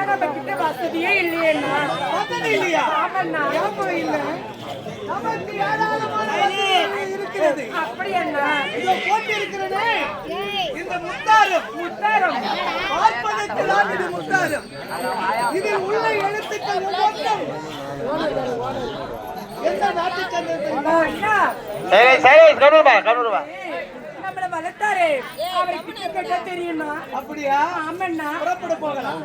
ஆனா நம்ம கிட்ட வசதியே இல்லையேண்ணா வசதி இல்லையா? ஆமாண்ணா. ஞாபகம் இல்ல. நமக்கு ஏராளமான வசதிகள் இருக்கிறது. அப்படி அண்ணா இதோ போட்டு இருக்கிறனே இந்த முத்தாரம். முத்தாரம். பார்ப்பதற்கு தான் இது முத்தாரம். இதில் உள்ள எழுத்துக்கள் ஒவ்வொன்றும். எந்த நாட்டை சேர்ந்தது தெரியுமா? அண்ணா சரி சரி கருவா கருவா ஏய், நம்மள வளர்த்தாரே. அவரை கிட்ட கேட்டா தெரியுமா? அப்படியா? ஆமாண்ணா. புறப்பட போகலாம்.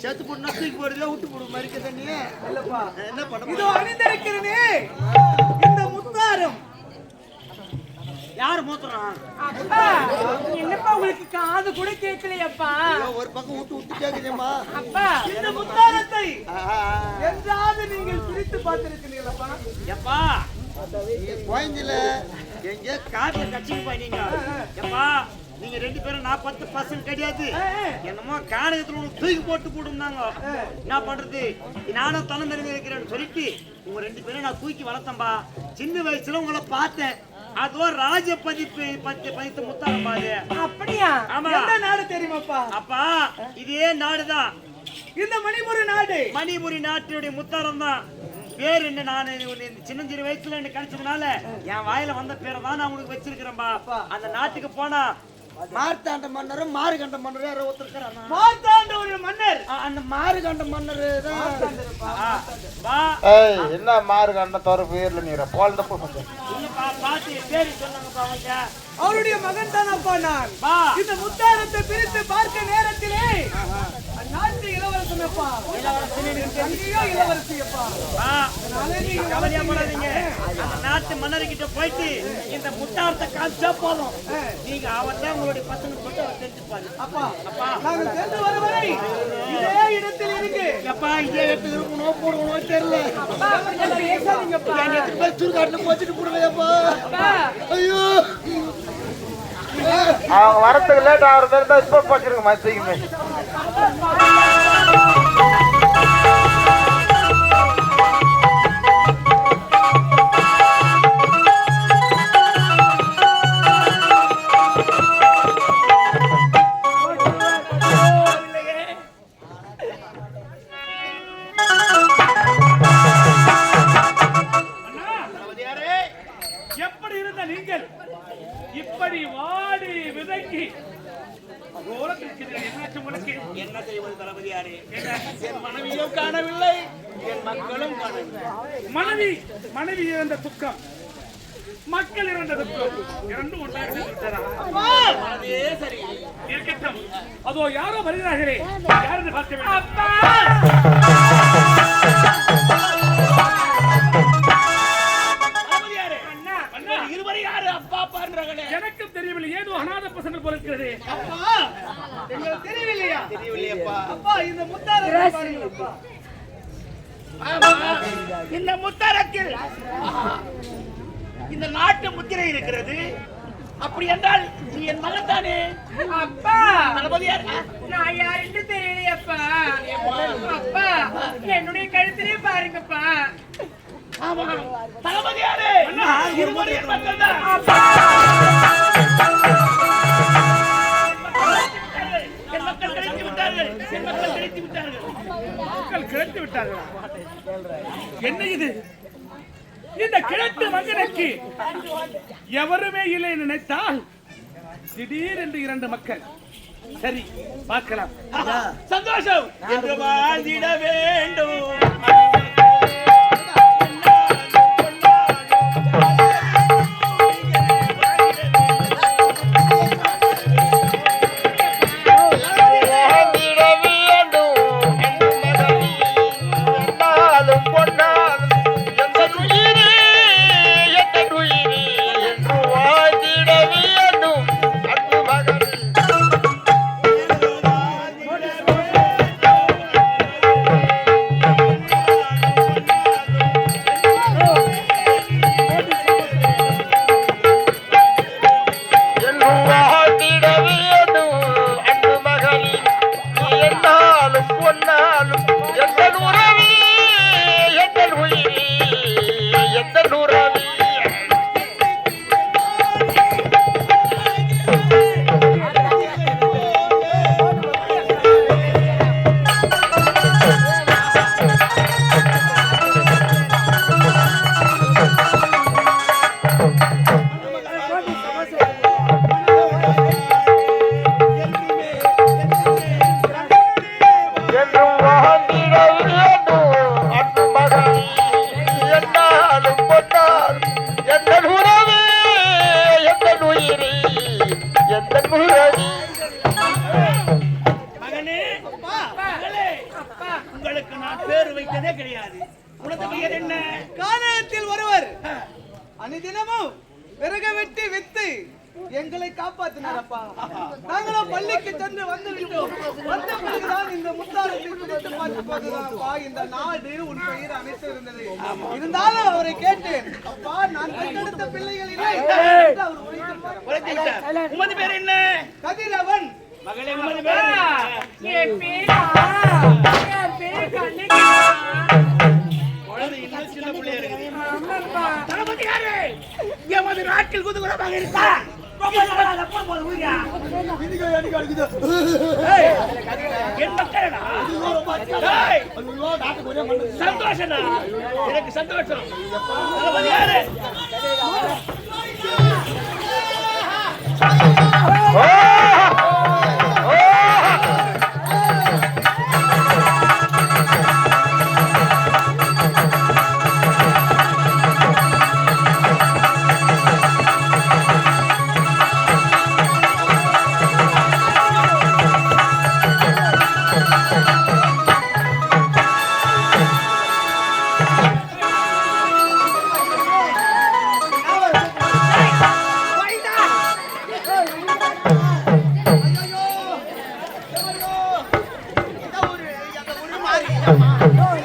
செத்து போட்டு தூக்கி போடுறதுல விட்டு போடு இருக்குதா நீ இல்லப்பா. என்ன பண்ண இதோ அணிந்திருக்கிறனே. இந்த முத்தாரம். யார் மூத்துறான் என்னப்பா உங்களுக்கு காது கூட கேட்கலையப்பா? ஒரு பக்கம் விட்டு விட்டு கேக்குதேம்மா. அப்பா இந்த முத்தாரத்தை. என்றாவது நீங்கள் பிரித்து பார்த்திருக்கிறீர்களப்பா. எப்பா குழந்தையில எங்க காட்டுல கட்சிக்கு போயிட்டீங்க எப்பா நீங்க ரெண்டு பேரும் நான் பத்து பர்சன்ட் கிடையாது. என்னமோ காணகத்துல உனக்கு தூக்கி போட்டு போடுனாங்க என்ன பண்றது? நானும் மருங்க இருக்கிறேன்னு சொல்லிட்டு உங்க ரெண்டு பேரும் நான் தூக்கி வளர்த்தேன்பா. சின்ன வயசுல உங்களை பார்த்தேன். அதுவும் ராஜ பதிப்பு பத்தி பதித்த முத்தாரம் பாரு அப்படியா? ஆமா. நாடு தெரியுமாப்பா? அப்பா இதே நாடுதான். இந்த மணிபுரி நாடு. மணிபுரி நாட்டினுடைய முத்தாரம் தான் பேர் என்ன? நான் சின்னஞ்சிறு வயசுல என்ன கிடைச்சதுனால என் வாயில வந்த பேரை தான் நான் உனக்கு வச்சிருக்கிறேன்பா. அந்த நாட்டுக்கு போனா மார்த்தாண்ட மன்னரும் மாறுகண்ட மன்னரும் யாரோ ஒருத்தர்? மார்த்தாண்ட ஒரு மன்னர். அந்த மாறுகண்ட மன்னர் தான். ஆ, வா. ஏய் என்ன மாறு கண்ட தோற பேர்ல நீர போல்ட போ இல்லப்பா பாத்து பேரு சொன்னாங்கப்பா அவங்க அவருடைய மகன் தான் அப்பா நான் இந்த முத்தாரத்தை பிரித்து பார்க்க நேரத்திலே அந்நாட்டு இளவரசன் அப்பா அங்கேயோ இளவரசி அப்பா அதனால நீங்க கவலையா போடாதீங்க. அந்த நாட்டு மன்னர்கிட்ட போயிட்டு இந்த முட்டாரத்தை காமிச்சா போதும். நீங்க அவர் தான் உங்களுடைய பசங்க போட்டு அவர் தெரிஞ்சுப்பாரு. அப்பா நாங்கள் சென்று வர வரை இதே இடத்தில் இருக்கு. எப்பா இங்கே எடுத்து இருக்கணும் போடணும் தெரியல. அப்பா பேசாதீங்கப்பா. போய் சுடுகாட்டுல போச்சுட்டு அப்பா. ஐயோ. அவங்க வரத்துக்கு லேட் ஆகிற பேர் இப்போ வச்சிருக்க மத்திக்குமே இந்த முத்தாரத்தில் இந்த நாட்டு முத்திரை இருக்கிறது. அப்படி என்றால் நீ என் மகன் தானே? அப்பா. தளபதியார். நான் யாருன்னு தெரியலையப்பா. அப்பா என்னுடைய கழுத்திலே பாருங்கப்பா. ஆமா தளபதியாரே என் மக்கள் தான் மக்கள் கிடைத்து விட்டார்கள். மக்கள் கிழட்டு விட்டார்களா. என்ன இது? இந்த கிழட்டு மகனுக்கு எவருமே இல்லை என்று நினைத்தால் திடீரென்று இரண்டு மக்கள். சரி பார்க்கலாம். சந்தோஷம். என்று வாழ்ந்திட வேண்டும். பிள்ளையா இருக்குது கூட தளபதியாரே எமது இருக்கா இன்னைக்கு எனக்கு சந்தோஷம். யாரு? Oh,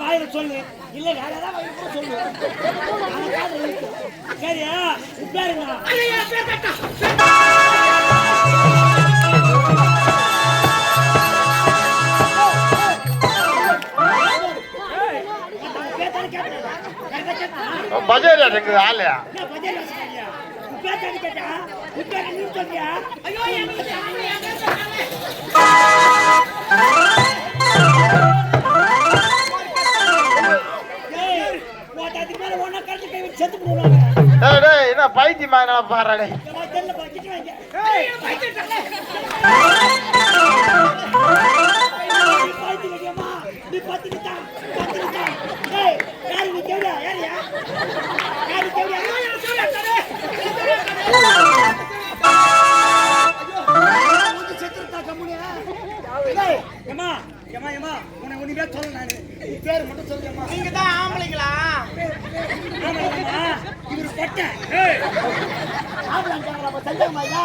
வாயால சொல்லு. இல்ல வேற ஏதாவது சொல்லு. சரியா? உட்காருங்க பஜார் இருக்குது ஆளு. பேத்தாரு கேட்டா? உட்கார நீ சொல்றியா? ஐயோ செத்து போடுவாங்க. டேய் டேய் என்ன பைத்தியமா என்ன பாடுறா நீ பத்துக்கிட்டா பத்துக்கிட்டா ஏய் யாரு நீ கேவியா யாரியா யாரு கேவியா ஏமா ஏமா ஏமா உன்னை ஒண்ணுமே சொல்ல நானு. பேர் மட்டும் சொல்லுமா நீங்க தான் ஆம்பளைங்களா ஆமாம்மா பட்ட ஆம்பளைங்க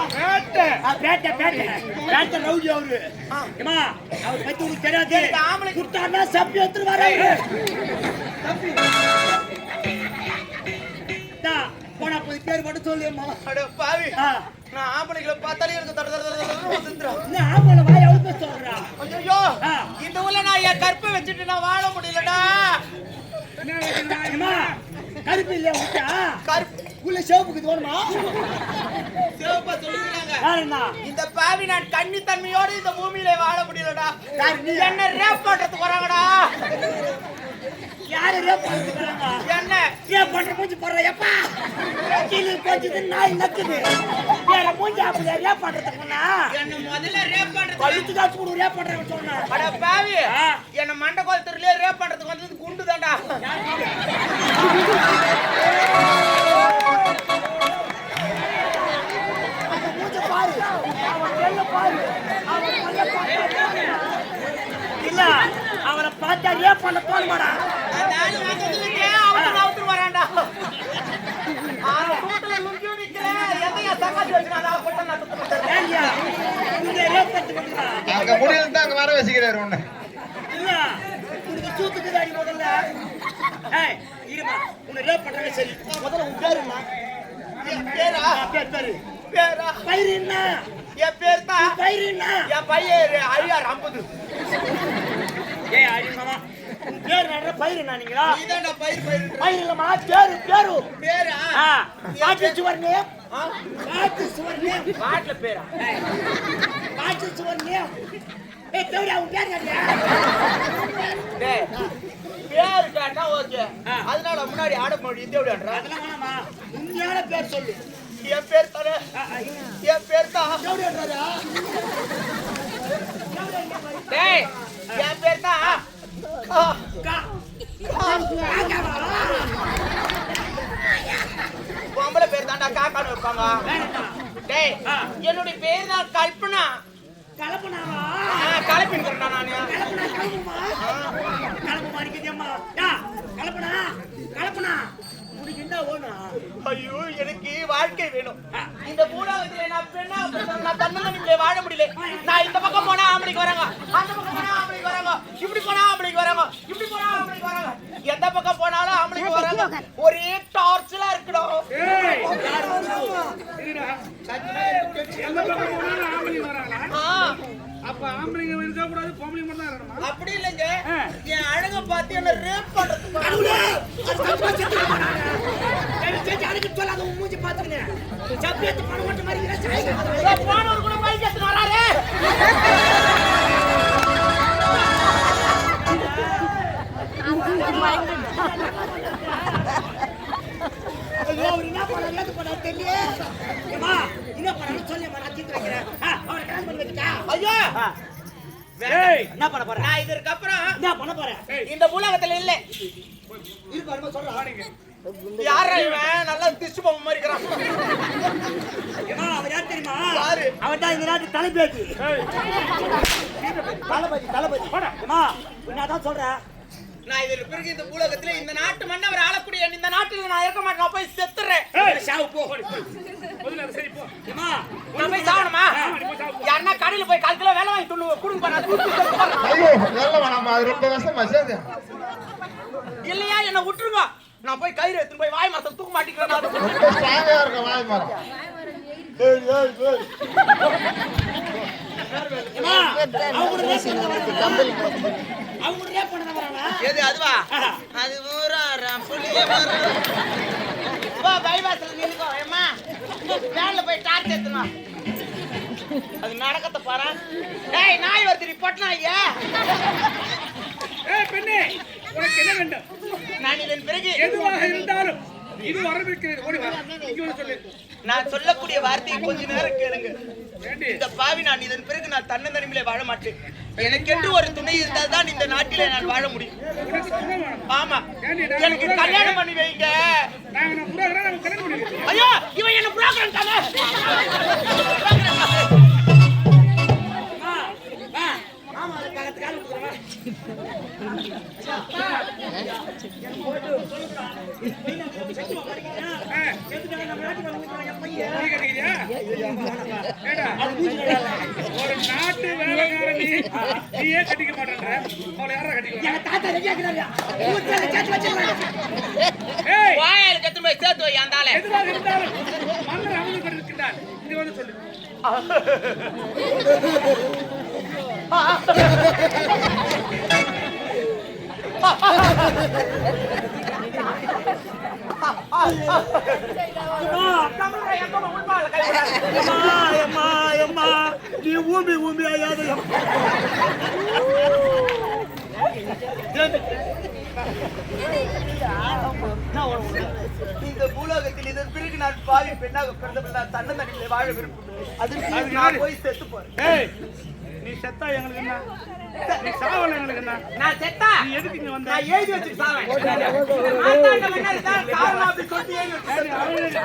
அவர் தெரியாது ஆம்பளை குடுத்தாருன்னா சப்பி எடுத்துட்டு வர பேர் மட்டும் சொல்லுமா அட பாவி. நான் ஆம்பளைங்களை பார்த்தாலே எனக்கு தட தட ஆம்பளை வாய் அவுத்து சொல்றா. ஐயோ. இந்த ஊர்ல நான் என் கற்பை வச்சுட்டு நான் வாழ முடியலடா. என்ன வைக்கிறா? ஏமா கருப்பு இல்லையா விட்டா கற்பு உள்ள சிவப்புக்கு தோணுமா சிவப்பா சொல்லிருக்காங்க இந்த பாவி நான் கன்னி தன்மையோடு இந்த பூமியில வாழ முடியலடா? என்ன ரேப் பண்றதுக்கு வராங்கடா யாரு ரேப் பண்ணிக்கிறாங்க என்ன? ரேப் பண்ற மூஞ்சி போடுற எப்பா கீழே கொஞ்சது நாய் நக்குது. வேற மூஞ்சி அப்படி ரேப் பண்றதுக்குன்னா என்ன முதல்ல ரேப் பண்றதுக்கு கழுத்து காசு கொடு ரேப் பண்றேன்னு சொன்னா அட பாவி. என்ன மண்டை கோலத்திலே ரேப் பண்றதுக்கு வந்தது குண்டு தான்டா அந்த மூஞ்ச பாரு. அவன் பாரு. அவன் பல்ல பாரு. இல்ல அவனை பார்த்தா ரேப் பண்ண தோணுமாடா. அங்க முடியல தான் அங்க வர வச்சுக்கிறாரு உன்னை. இல்ல உனக்கு சூத்துக்கு தாடி முதல்ல. ஏய் இருமா உன்னை ரேப் பண்றாங்க சரி. முதல்ல உன் பேரு என்ன? என் பேரா? பேர் பேரு. பேரா? பயிர் என்ன? என் பேர் தான். பயிர் என்ன? என் பையன் ஐயார் ஐம்பது ஏய் அடிமாமா உன் பேர் நடுற பயிர் நீதான்டா பயிர் இல்லம்மா பேரு பேரு பேரா? ஆ பாட்டு சுவர் நேம். ஆ? பாட்டு சுவர் நேம். பாட்டுல பேரா? பாட்டு சுவர் நேம். ஏய் தேவடா உன் பேர் என்னடியா டேய் பேர் கேட்டா ஓகே. அதனால முன்னாடி ஆட முடியும் இந்த எப்படின்றா அதெல்லாம் வேணாமா உண்மையான பேர் சொல்லு. என் பேர் இல்ல. என் பேர் தான். தேவடாடா டேய் என் பேர் தான். பொம்பளை பேர் தாண்டா காக்கான்னு வைப்பாங்க. டேய் என்னுடைய பேர் தான் கல்பனா. கலப்பனாவா? கலப்பின்னு சொல்றா நானு. கலப்பு மாறிக்கதேம்மா யா கலப்பனா கலப்பனா. உனக்கு என்ன ஐயோ எனக்கு வாழ்க்கை வேணும். இந்த பூராவத்துல நான் வாழ முடியல. நான் இந்த பக்கம் போனா ஆம்பளைக்கு வராங்க. அந்த பக்கம் போனா ஆம்பளைக்கு வராங்க. இப்படி இப்படி போனா ஆம்பளைக்கு வராங்க எந்த பக்கம் போனாலும் ஆம்பளைக்கு வராங்க ஒரே டார்ச்சலா இருக்கணும் அப்ப ஆம்பளைங்க இருக்க கூடாது பொம்பளைங்க மட்டும் தான் இருக்கணுமா? அப்படி இல்லைங்க. என் அழக பார்த்து என்ன ரேப் பண்றதுக்கு அதுக்கு சொல்லாத மூஞ்சி பாத்துக்கிறேன் சப்பியத்து பணம் மட்டும் மாதிரி போனவர் கூட பைக் எடுத்துட்டு வராரு. அவர் என்ன பண்ணாரு ஏது பண்ணாரு தெரியல என்ன பண்ணாரு சொல்லி நான் தீர்த்து வைக்கிறேன் ஆ, அவரை பண்ணி வச்சுட்டா ஐயோ ஏய் என்ன பண்ண போற நான் இதற்கு அப்புறம் என்ன பண்ண போற இந்த உலகத்துல இல்ல இருக்கு சொல்றேன் யாரா இவன் நல்லா திச்சு பொம்மை மாதிரி இருக்கிறான் ஏமா அவர் யார் தெரியுமா யாரு? அவன் தான் இந்த நாட்டு தலைப்பேச்சு தளபதி தளபதி ஏமா தான் சொல்றேன் நான் இதற்கு பிறகு இந்த உலகத்துல இந்த நாட்டு மன்னவர் ஆளக்கூடிய இந்த நாட்டில் நான் இருக்க மாட்டேன். நான் போய் செத்துறேன். சாவு போ. முதல்ல அதை சரி போ. ஏமா நான் போய் சாவணுமா யாருன்னா கடையில போய் கால் கிலோ வேலை வாங்கி துண்ணு கொடுங்க இல்லையா என்ன விட்டுருங்க. நான் போய் கயிறு எடுத்துன்னு போய் வாய் மரத்தை தூக்க மாட்டேங்கிறேன் வாய் மரம். ஏமா அவங்க ரேப் எது அதுவா? அது ஊரா புளிய மரம் வா பைபாஸ்ல நின்னுக்கோ ஏம்மா. வேன்ல போய் டார்ச் எடுத்துமா அது நடக்கத்த பாரு ஏய் நாய் வருது பொட்டனா ஐயா ஏய் பெண்ணே உனக்கு என்ன வேண்டும்? நான் இதன் பிறகு எதுவாக இருந்தாலும் இது வரவிருக்கிறது ஓடி வா. இங்க வந்து சொல்லு. நான் சொல்லக்கூடிய வார்த்தையை கொஞ்ச நேரம் கேளுங்க. இந்த பாவி நான் இதன் பிறகு நான் தன்னந்தனிமையிலே வாழ மாட்டேன். எனக்கென்று ஒரு துணை இருந்தால் தான் இந்த நாட்டிலே நான் வாழ முடியும். ஆமா. எனக்கு. கல்யாணம் பண்ணி வைங்க. ஐயோ இவன் என்ன புரோக்கர் தானே ஒரு நாட்டு வேலைக்காரன் நீ நீயே கட்டிக்க மாட்டேன்ற அவளை யாரா கட்டிக்கலாம் தாத்தா ஊர்ல சேர்த்து வச்சிருக்காங்க ஏய் வாயால கத்து போய் சேர்த்து வை எதுவாக இருந்தாலும் மன்னர் வந்து சொல்லு அம்மா அம்மா நீ ஊம்பி ஊம்பி இந்த பூலோகத்தில் இதன் பிறகு நான் பாவி பெண்ணாக பிறந்த நான் தன்னந்தனிலே வாழ விரும்புகிறேன் அதற்கு நான் போய் செத்து போறேன் நீ செத்தா எங்களுக்கு என்ன? நீ சாவல எங்களுக்கு என்ன? நான் செத்தா? நீ எதுக்கு இங்க வந்த? நான் எழுதி வச்சுட்டு சாவேன். மாத்தாண்ட மன்னர் தான் காரணம் அப்படி சொல்லிட்டு எழுதி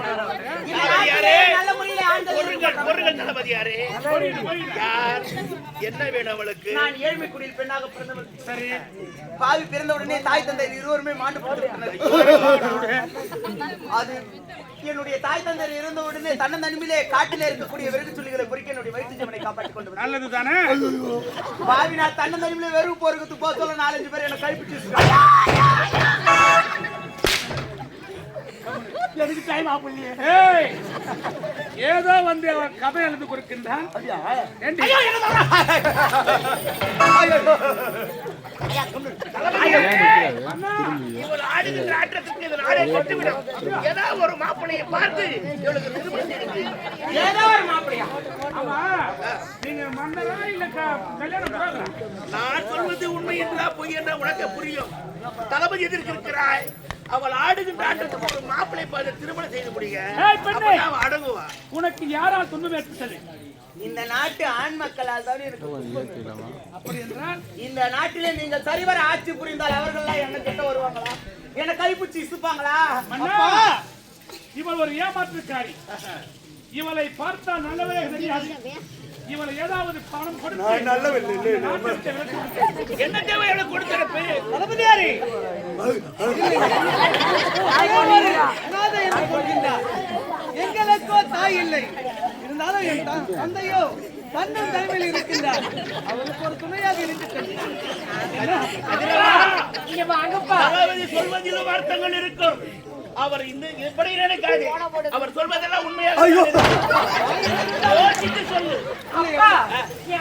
நாட்டிலே நல்ல முறையிலே ஆண்கள் தளபதியாரே போயிடு, போயிடு. யார்? என்ன வேணும் அவளுக்கு? நான் ஏழ்மை குடியில் பெண்ணாக பிறந்தவள். சரி. பாவி பிறந்த உடனே தாய் தந்தை இருவருமே மாண்டு போட்டுவிட்டனர் அது என்னுடைய தாய் தந்தை இருந்த உடனே தன்னந்தனிமையிலே காட்டிலே இருக்கக்கூடிய வெறுக்கு சொல்லிகளை குறிக்க என்னுடைய வயிற்று ஜீவனை காப்பாற்றிக் கொண்டு. நல்லது தானே பாவி நான் தன்னந்தனிமையிலே வெறும் போருக்கு போக சொல்ல நாலஞ்சு பேர் என்ன கைப்பிடிச்சு எனக்கு டைம் ஆகலையே ஏதோ வந்து அவன் கதை எழுதி கொடுக்கின்றான். ஏதாவது ஒரு பார்த்து செய்யுங்க. ஏதோ ஒரு மாப்பிளையா ஆமா. நீங்க மன்னரா இல்ல கல்யாணம்? நான் சொல்வது உண்மை என்றா பொய் என்றா உனக்கு புரியும். தளபதி எதிர்க்கு இருக்கிறாய் அவள் ஆடுகின்ற ஆட்டத்துக்கு ஒரு மாப்பிள்ளை பார்த்து திருமணம் செய்து முடியுங்க. ஏய், பெண்ணே. அப்பதான் அவள் அடங்குவா. உனக்கு யாரால் துன்பம் ஏற்பட்டது? இந்த நாட்டு ஆண் மக்களால் தான் எனக்கு அப்படி என்றால் இந்த நாட்டிலே நீங்கள் சரிவர ஆட்சி புரிந்தால் அவர்கள்லாம் என்ன கிட்ட வருவாங்களா? என்ன கைப்பிடிச்சு இசுப்பாங்களா? இவள் ஒரு ஏமாற்றுக்காரி. இவளை பார்த்தா நல்லவே தெரியாது. இவளை ஏதாவது பணம் கொடுத்து விலக்கு என்ன தேவை எனக்கு கொடுத்திருப்பு தளபதியாரே! எங்களுக்கோ தாய் இல்லை. இருந்தாலும் என் தந்தையோ தன்னன் தலைமையில் இருக்கின்றார். அவருக்கு ஒரு துணையாக தளபதி சொல்வதிலும் அர்த்தங்கள் இருக்கும். அவர் இந்த இப்படி நினைக்காது? அவர் சொல்வதெல்லாம் உண்மையாக யோசித்து சொல்லு.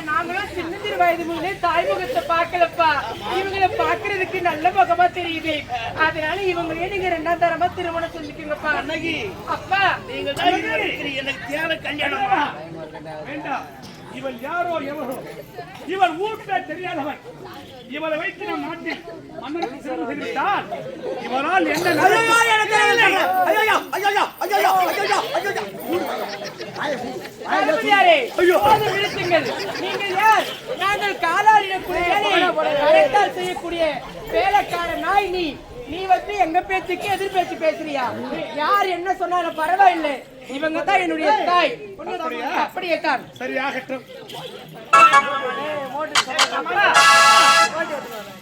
நாங்களும் சின்ன சிறு வயது முதலே தாய்முகத்தை பார்க்கலப்பா. இவங்களை பார்க்கிறதுக்கு நல்ல முகமா தெரியுது. அதனால இவங்களே நீங்க ரெண்டாம் தரமா திருமணம் சொல்லிக்கோங்கப்பா அண்ணகி அப்பா. இருக்கிறீங்க. எனக்கு தேவை கல்யாணம். வேண்டாம். இவள் யாரோ எவரோ. இவள் ஊர் பேர் தெரியாதவன் இவளை வைத்து நம் நாட்டில் மன்னருக்கு தெரிவித்தால் இவரால் என்ன தளபதியாரே, போதும் நிறுத்துங்கள். நீங்கள் யார்? நாங்கள் வேலையை கரைத்தால் செய்யக்கூடிய வேலைக்கார நாய் நீ. நீ வந்து எங்க பேச்சுக்கு எதிர் பேச்சு பேசுறியா? யார் என்ன சொன்னாலும் பரவாயில்லை. இவங்க தான் என்னுடைய தாய். அப்படியே தான் சரி ஆகட்டும் அப்பா,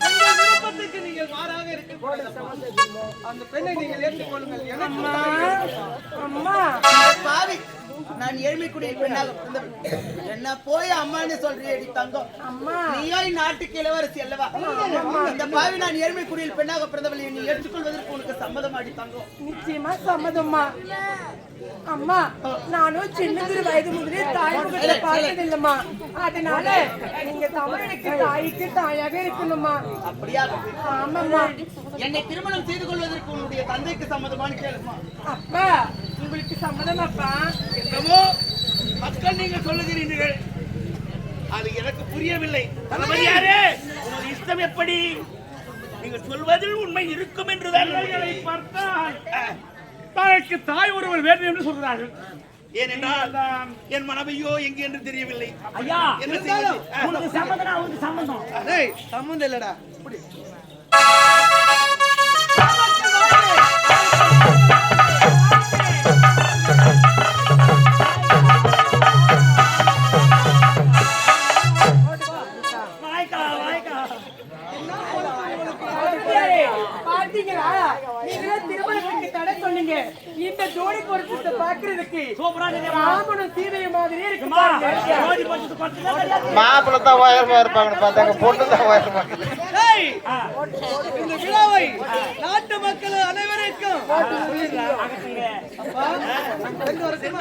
உங்கள் விருப்பத்துக்கு நீங்கள் மாறாக இருக்க அந்த பெண்ணை நீங்கள் ஏற்றுக்கொள்ளுங்கள் அம்மா அம்மா. பாவி. நான் ஏழ்மைக்குடிய பெண்ணாக பிறந்தவள் என்ன போய் அம்மான்னு சொல்றியடி தங்கம். அம்மா. நீயோ இந்நாட்டுக்கு இளவரசி அல்லவா? இந்த பாவி நான் ஏழ்மைக்குடியில் பெண்ணாக பிறந்தவள் நீ ஏற்றுக்கொள்வதற்கு உனக்கு சம்மதமாடி தங்கம்? நிச்சயமா சம்மதம்மா. அம்மா நானும் சின்ன சிறு வயது முதலே தாய் முகத்தை பார்த்தது இல்லம்மா அதனால நீங்க தமிழனுக்கு தாய்க்கு தாயாக இருக்கணுமா அப்படியா? ஆமாம்மா. என்னை திருமணம் செய்து கொள்வதற்கு உன்னுடைய தந்தைக்கு சம்மதமானு கேளுமா அப்பா உங்களுக்கு சம்மதமாப்பா என்னமோ மக்கள் நீங்கள் சொல்லுகிறீர்கள். அது எனக்கு புரியவில்லை. தளபதியாரே உனது இஷ்டம் எப்படி? நீங்கள் சொல்வதில் உண்மை இருக்கும் என்றுதான் பார்த்தால் தனக்கு தாய் ஒருவர் வேண்டும் என்று சொல்கிறார்கள். ஏனென்றால் என் மனைவியோ எங்கே என்று தெரியவில்லை. ஐயா என்ன டேய் சம்மந்தம் இல்லடா. நீங்களே திருமணத்துக்கு தடை சொன்னீங்க. இந்த ஜோடி பொருத்தத்தை பாக்குறதுக்கு ராமனும் சீதையும் மாதிரியே இருக்கு. மாப்பிள்ளை தான் உயரமா இருப்பாங்கன்னு பார்த்தாங்க பொண்ணு தான் உயரமா இருக்குது டேய் இந்த விழாவை நாட்டு மக்கள் அனைவருக்கும்.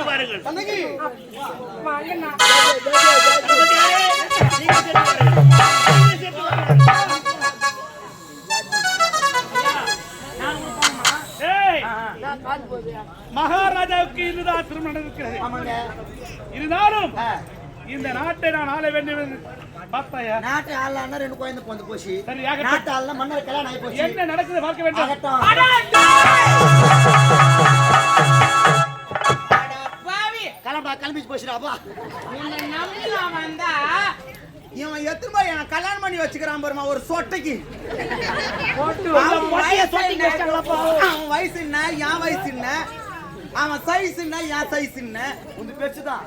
பாருங்கள். மகாராஜாவுக்கு இதுதான் திருமணம் இருக்கிறது. இருந்தாலும் இந்த நாட்டை நான் ஆள வேண்டும் பார்த்தாயா? நாட்டு ஆள்னா ரெண்டு குழந்தை பிறந்து போச்சு. சரி ஆகட்டும். நாட்டு ஆள்னா மன்னர் கல்யாணம் ஆகி போச்சு. என்ன நடக்குது பார்க்க வேண்டும். கிளம்பா கிளம்பி போச்சுடாப்பா உன்னை நம்பி நான் வந்தா இவன் எத்தனை போய் எனக்கு கல்யாணம் பண்ணி வச்சுக்கிறான் பாருமா ஒரு சொட்டைக்கு. போட்டு அவன் வயசு என்ன? வச்சிட்டாங்களப்பா. அவன் வயசு என்ன? என் வயசு என்ன? அவன் சைஸ் என்ன? என் சைஸ் என்ன? உங்க பேச்சு தான்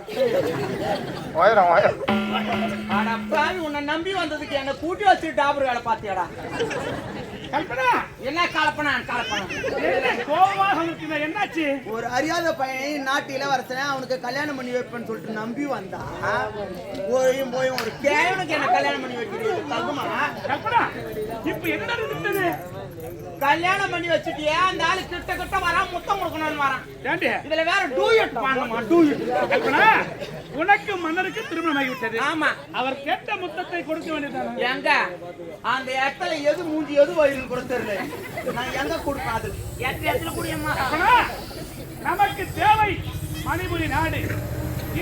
உயரம். உயரம் பாவி உன்னை நம்பி வந்ததுக்கு என்ன கூட்டி வச்சு டாபர் வேலை பாத்தியாடா கல்பனா! என்ன கலப்பனான் என்ன கோபமாக இருக்கிற என்னாச்சு? ஒரு அறியாத பையன் நாட்டு இளவரசன் அவனுக்கு கல்யாணம் பண்ணி வைப்பேன்னு சொல்லிட்டு நம்பி வந்தா போயும் போயும் ஒரு கேவனுக்கு என்ன கல்யாணம் பண்ணி வைக்கிறீங்க? தகுமா கல்பனா இப்ப என்ன நடந்துட்டது கல்யாணம் பண்ணி வச்சுட்டியே? அந்த ஆளு கிட்ட கிட்ட வரான் முத்தம் கொடுக்கணும்னு வரான். இதுல வேற டூயட் பண்ணுமா டூயட். கல்பனா உனக்கு மன்னருக்கு திருமணம் ஆகிவிட்டது ஆமா. அவர் கேட்ட முத்தத்தை கொடுக்க வேண்டியதானே எங்க அந்த இடத்துல எது மூஞ்சி எது வயிறுன்னு கூட தெரியல. நான் எங்க கொடுப்பேன் அது? எட்டு இடத்துல குடியம்மா. நமக்கு தேவை மணிபுரி நாடு.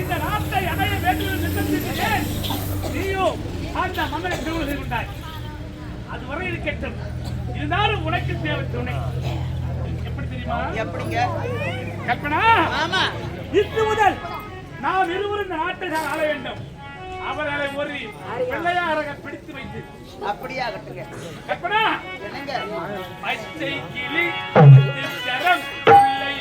இந்த நாட்டை அடைய வேண்டும் என்று. நீயும் அந்த மன்னரை திருமணம் செய்து கொண்டாய் அதுவரை இருக்கட்டும். இருந்தாலும் உனக்கு தேவை துணை. எப்படி தெரியுமா? எப்படிங்க? கல்பனா ஆமா. இன்று முதல் நாம் இருவரும் இந்த நாட்டை தான் ஆள வேண்டும். அவர்களை ஒரு பிள்ளையாரக பிடித்து வைத்து. அப்படியே ஆகட்டுங்க கல்பனா என்னங்க? பச்சை கிளி சரம் பிள்ளை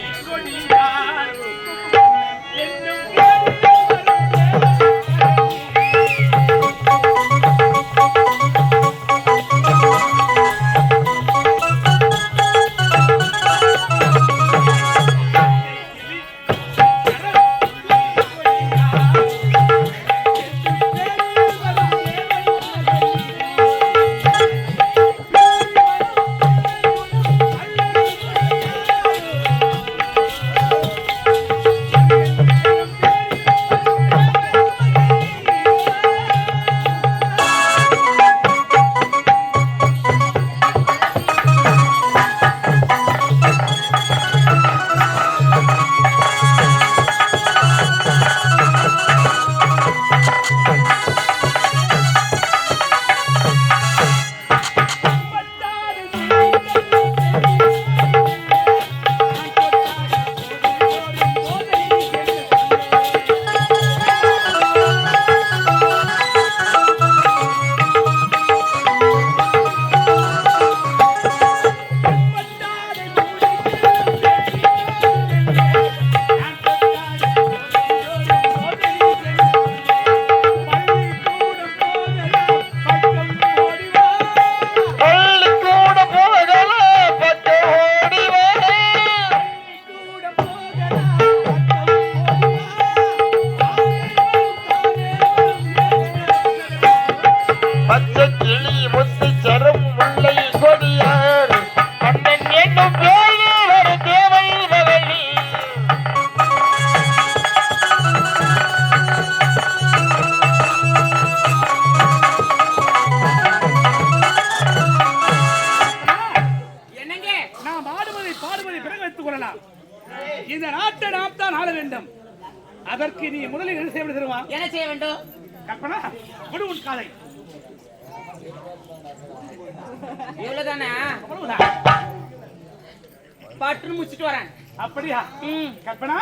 அப்படியா கற்பனா?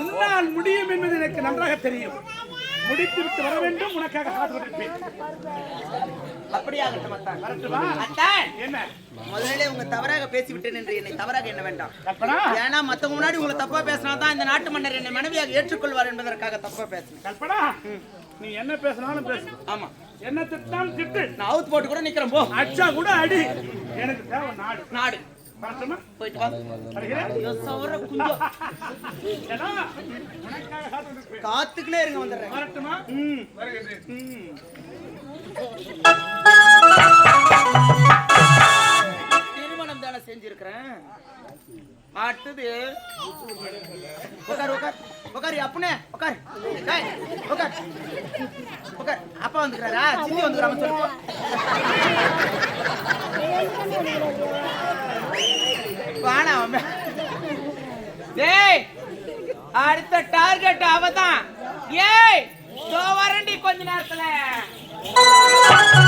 உன்னால் முடியும் என்பது எனக்கு நன்றாக தெரியும். முடித்து விட்டு வர வேண்டும் உனக்காக காத்து கொண்டிருப்பேன். அப்படியே ஆகட்டும் அத்தான். வரட்டுமா? அத்தான். என்ன? முதலிலே உங்க தவறாக பேசிவிட்டேன் என்று என்னை தவறாக எண்ண வேண்டாம். கற்பனா? ஏன்னா மத்தவங்க முன்னாடி உங்களை தப்பா பேசினா தான் இந்த நாட்டு மன்னர் என்னை மனைவியாக ஏற்றுக்கொள்வார் என்பதற்காக தப்பா பேசினேன். கற்பனா? நீ என்ன பேசினாலும் பேசு. ஆமா. என்ன திட்டாலும் திட்டு. நான் அவுத் போட்டு கூட நிக்கிறேன் போ. அச்சா கூட அடி. எனக்கு தேவை நாடு. நாடு. போயிட்டு வா. வருகிறேன் ஐயோ, சவர குஞ்சம் ஏன்னா, உனக்காக காத்து கொண்டிருப்பேன் காத்துக்குனே இருங்க வந்துடுறேன். வரட்டுமா? வருகிறேன் திருமணம் தானே செஞ்சிருக்கிறேன். அடுத்தது உட்கார் உட்கார் உட்கார் அப்பனே உட்கார் டேய், உட்கார் உட்கார் அப்பா வந்துக்கிறாரா? சித்தி வந்துக்கிறாம சொல்லு. வாணா அம்மா டேய் அடுத்த டார்கெட் அவதான். ஏய் தோ வரண்டி கொஞ்ச நேரத்துல.